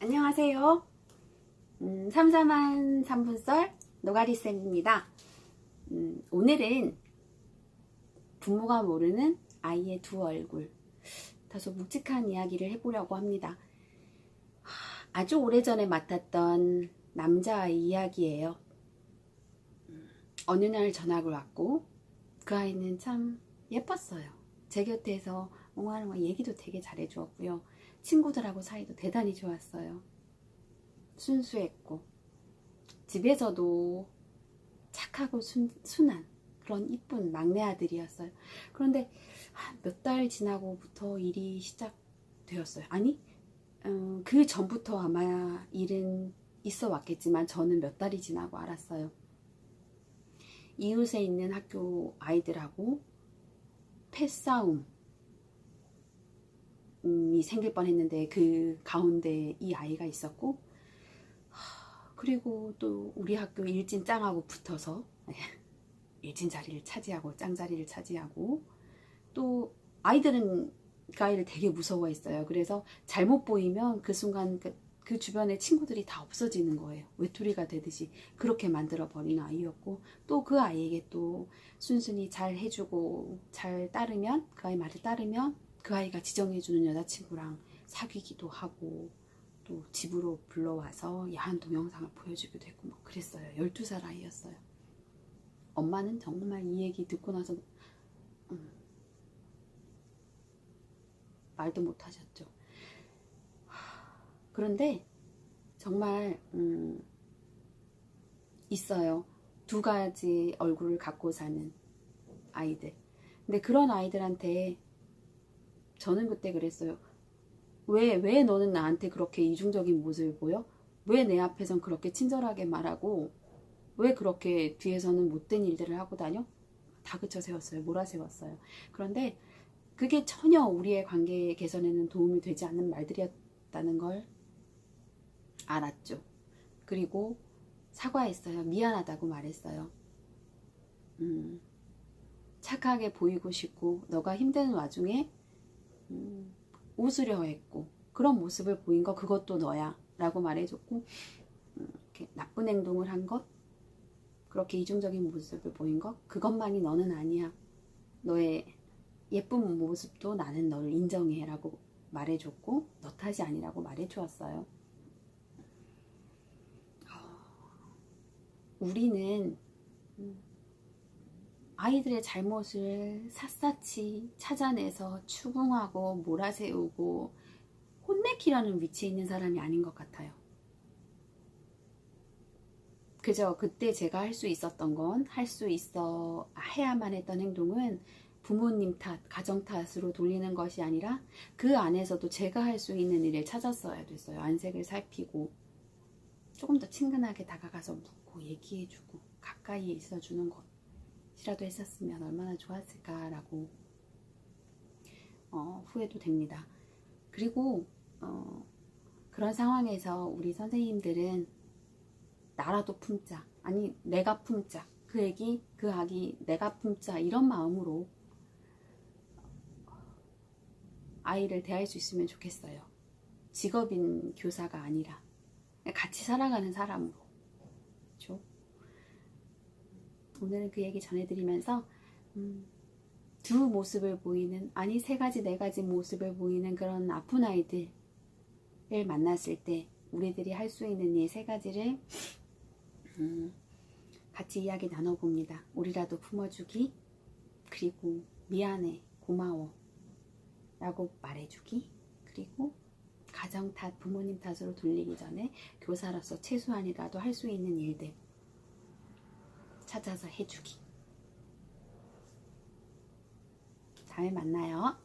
안녕하세요. 음, 삼삼한 삼분썰 노가리쌤입니다. 음, 오늘은 부모가 모르는 아이의 두 얼굴, 다소 묵직한 이야기를 해보려고 합니다. 하, 아주 오래전에 맡았던 남자아이 이야기예요. 음, 어느 날 전학을 왔고, 그 아이는 참 예뻤어요. 제 곁에서 옹알옹알 얘기도 되게 잘해주었고요. 친구들하고 사이도 대단히 좋았어요. 순수했고, 집에서도 착하고 순, 순한 그런 이쁜 막내 아들이었어요. 그런데 몇 달 지나고부터 일이 시작되었어요. 아니, 음, 그 전부터 아마 일은 있어 왔겠지만 저는 몇 달이 지나고 알았어요. 이웃에 있는 학교 아이들하고 패싸움, 이 생길 뻔했는데 그 가운데 이 아이가 있었고 그리고 또 우리 학교 일진 짱하고 붙어서 일진 자리를 차지하고 짱 자리를 차지하고 또 아이들은 그 아이를 되게 무서워했어요. 그래서 잘못 보이면 그 순간 그, 그 주변에 친구들이 다 없어지는 거예요. 외톨이가 되듯이 그렇게 만들어 버린 아이였고 또 그 아이에게 또 순순히 잘 해주고 잘 따르면 그 아이 말을 따르면 그 아이가 지정해주는 여자친구랑 사귀기도 하고 또 집으로 불러와서 야한 동영상을 보여주기도 했고 뭐 그랬어요. 12살 아이였어요. 엄마는 정말 이 얘기 듣고 나서 음, 말도 못 하셨죠. 그런데 정말 음, 있어요. 두 가지 얼굴을 갖고 사는 아이들. 근데 그런 아이들한테 저는 그때 그랬어요. 왜, 왜 너는 나한테 그렇게 이중적인 모습을 보여? 왜 내 앞에선 그렇게 친절하게 말하고, 왜 그렇게 뒤에서는 못된 일들을 하고 다녀? 다 그쳐 세웠어요. 몰아 세웠어요. 그런데 그게 전혀 우리의 관계 개선에는 도움이 되지 않는 말들이었다는 걸 알았죠. 그리고 사과했어요. 미안하다고 말했어요. 음, 착하게 보이고 싶고, 너가 힘든 와중에 음, 웃으려 했고 그런 모습을 보인 거 그것도 너야 라고 말해줬고 음, 이렇게 나쁜 행동을 한 것 그렇게 이중적인 모습을 보인 것 그것만이 너는 아니야. 너의 예쁜 모습도 나는 너를 인정해 라고 말해줬고 너 탓이 아니라고 말해주었어요. 우리는 음, 아이들의 잘못을 샅샅이 찾아내서 추궁하고 몰아세우고 혼내키라는 위치에 있는 사람이 아닌 것 같아요. 그저 그때 제가 할 수 있었던 건 할 수 있어 해야만 했던 행동은 부모님 탓, 가정 탓으로 돌리는 것이 아니라 그 안에서도 제가 할 수 있는 일을 찾았어야 됐어요. 안색을 살피고 조금 더 친근하게 다가가서 묻고 얘기해주고 가까이에 있어주는 것. 이라도 했었으면 얼마나 좋았을까라고 어, 후회도 됩니다. 그리고 어, 그런 상황에서 우리 선생님들은 나라도 품자 아니 내가 품자 그 애기 그 아기 내가 품자 이런 마음으로 아이를 대할 수 있으면 좋겠어요. 직업인 교사가 아니라 같이 살아가는 사람으로 그렇죠? 오늘은 그 얘기 전해드리면서 음, 두 모습을 보이는 아니 세 가지 네 가지 모습을 보이는 그런 아픈 아이들을 만났을 때 우리들이 할 수 있는 이 세 가지를 음, 같이 이야기 나눠봅니다. 우리라도 품어주기 그리고 미안해 고마워 라고 말해주기 그리고 가정 탓 부모님 탓으로 돌리기 전에 교사로서 최소한이라도 할 수 있는 일들 찾아서 해주기. 다음에 만나요.